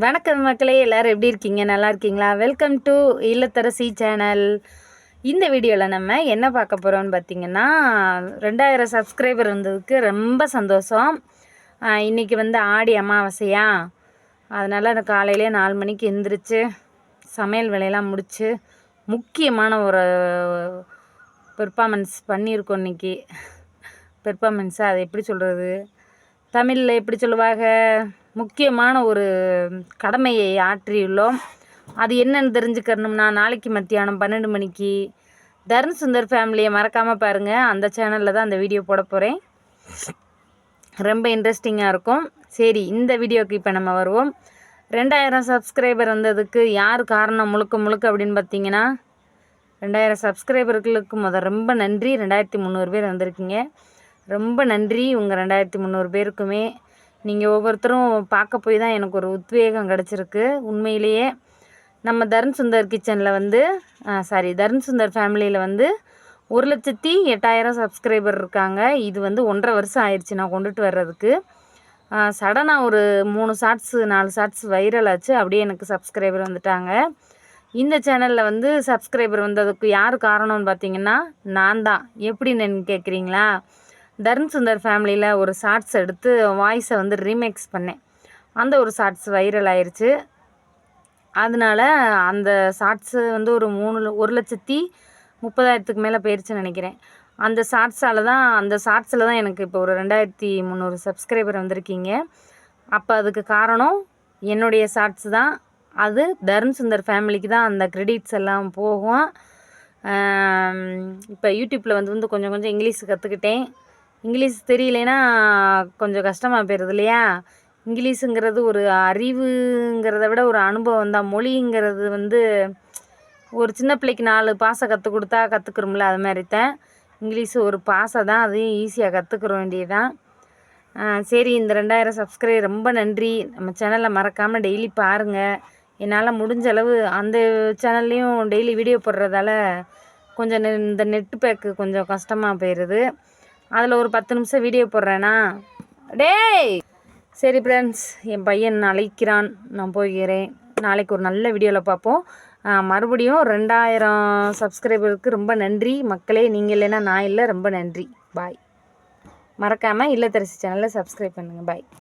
வணக்கம் மக்களே எல்லோரும் எப்படி இருக்கீங்க? நல்லா இருக்கீங்களா? வெல்கம் டு இல்லத்தரசி சேனல் இந்த வீடியோவில் நம்ம என்ன பார்க்க போகிறோம்னு பார்த்தீங்கன்னா ரெண்டாயிரம் சப்ஸ்கிரைபர் இருந்ததுக்கு ரொம்ப சந்தோஷம். இன்றைக்கி வந்து ஆடி அமாவாசையா? அதனால் அந்த காலையிலே நாலு மணிக்கு எந்திரிச்சு சமையல் வேலையெல்லாம் முடித்து முக்கியமான ஒரு பெர்ஃபார்மன்ஸ் பண்ணியிருக்கோம் இன்னைக்கு. பெர்ஃபார்மன்ஸாக அதை எப்படி சொல்கிறது தமிழில் எப்படி சொல்லுவாங்க? முக்கியமான ஒரு கடமையை ஆற்றியுள்ளோம். அது என்னன்னு தெரிஞ்சுக்கணும்னா நாளைக்கு மத்தியானம் பன்னெண்டு மணிக்கு தருண் சுந்தர் ஃபேமிலியை மறக்காமல் பாருங்கள் அந்த சேனலில் தான் அந்த வீடியோ போட போகிறேன் ரொம்ப இன்ட்ரெஸ்டிங்காக இருக்கும். சரி இந்த வீடியோக்கு இப்போ நம்ம வருவோம். ரெண்டாயிரம் சப்ஸ்கிரைபர் வந்ததுக்கு யார் காரணம் முழுக்க முழுக்க அப்படின்னு பார்த்தீங்கன்னா ரெண்டாயிரம் சப்ஸ்கிரைபர்களுக்கு முத ரொம்ப நன்றி. ரெண்டாயிரத்தி முந்நூறு பேர் வந்திருக்கீங்க. ரொம்ப நன்றி. உங்கள் ரெண்டாயிரத்தி முந்நூறு பேருக்குமே. நீங்கள் ஒவ்வொருத்தரும் பார்க்க போய் தான் எனக்கு ஒரு உத்வேகம் கிடச்சிருக்கு. உண்மையிலேயே நம்ம தருண் சுந்தர் கிச்சனில் வந்து சாரி தருண் சுந்தர் ஃபேமிலியில் வந்து ஒரு லட்சத்தி எட்டாயிரம் சப்ஸ்கிரைபர் இருக்காங்க. இது வந்து ஒன்றரை வருஷம் ஆயிடுச்சு நான் கொண்டுட்டு வர்றதுக்கு. சடனாக ஒரு மூணு ஷார்ட்ஸு நாலு ஷார்ட்ஸ் வைரல் ஆச்சு. அப்படியே எனக்கு சப்ஸ்கிரைபர் வந்துட்டாங்க. இந்த சேனலில் வந்து சப்ஸ்கிரைபர் வந்ததுக்கு யார் காரணம்னு பார்த்தீங்கன்னா நான் தான். எப்படின்னு கேட்குறீங்களா தருண் சுந்தர் ஃபேமிலியில் ஒரு ஷார்ட்ஸ் எடுத்து வாய்ஸை வந்து ரீமேக்ஸ் பண்ணேன். அந்த ஒரு ஷார்ட்ஸ் வைரல் ஆயிடுச்சு அதனால அந்த ஷார்ட்ஸு வந்து ஒரு மூணு ஒரு லட்சத்தி முப்பதாயிரத்துக்கு மேலே போயிடுச்சுன்னு நினைக்கிறேன். அந்த ஷார்ட்ஸால் தான் அந்த ஷார்ட்ஸில் தான் எனக்கு இப்போ ஒரு ரெண்டாயிரத்தி முந்நூறு சப்ஸ்கிரைபர் வந்திருக்கீங்க. அப்போ அதுக்கு காரணம் என்னுடைய ஷார்ட்ஸ் தான். அது தருண் சுந்தர் ஃபேமிலிக்கு தான் அந்த க்ரெடிட்ஸ் எல்லாம் போகும். இப்போ யூடியூப்பில் வந்து வந்து கொஞ்சம் கொஞ்சம் இங்கிலீஷ் கற்றுக்கிட்டேன் இங்கிலீஷ் தெரியலைன்னா கொஞ்சம் கஷ்டமாக போயிடுது இல்லையா? இங்கிலீஷுங்கிறது ஒரு அறிவுங்கிறத விட ஒரு அனுபவம் தான். மொழிங்கிறது வந்து ஒரு சின்ன பிள்ளைக்கு நாலு பாசை கற்றுக் கொடுத்தா கற்றுக்குறோம்ல அது மாதிரி தான். இங்கிலீஷ் ஒரு பாசை தான் அதையும் ஈஸியாக கற்றுக்குற வேண்டியதுதான். சரி இந்த ரெண்டாயிரம் சப்ஸ்கிரைப் ரொம்ப நன்றி. நம்ம சேனலை மறக்காமல் டெய்லி பாருங்கள் என்னால் முடிஞ்ச அளவு அந்த சேனல்லையும் டெய்லி வீடியோ போடுறதால கொஞ்சம் நெ- இந்த நெட்டு பேக்கு கொஞ்சம் கஷ்டமாக போயிடுது அதில் ஒரு பத்து நிமிஷம் வீடியோ போடுறேனா? டேய்! சரி ஃப்ரெண்ட்ஸ் என் பையன் அழைக்கிறான். நான் போகிறேன் நாளைக்கு ஒரு நல்ல வீடியோவில் பார்ப்போம். மறுபடியும் ரெண்டாயிரம் சப்ஸ்கிரைபருக்கு ரொம்ப நன்றி. மக்களே நீங்கள் இல்லைன்னா நான் இல்லை. ரொம்ப நன்றி. பாய் மறக்காமல் இல்லத்தரசி சேனலை சப்ஸ்கிரைப் பண்ணுங்கள் பாய்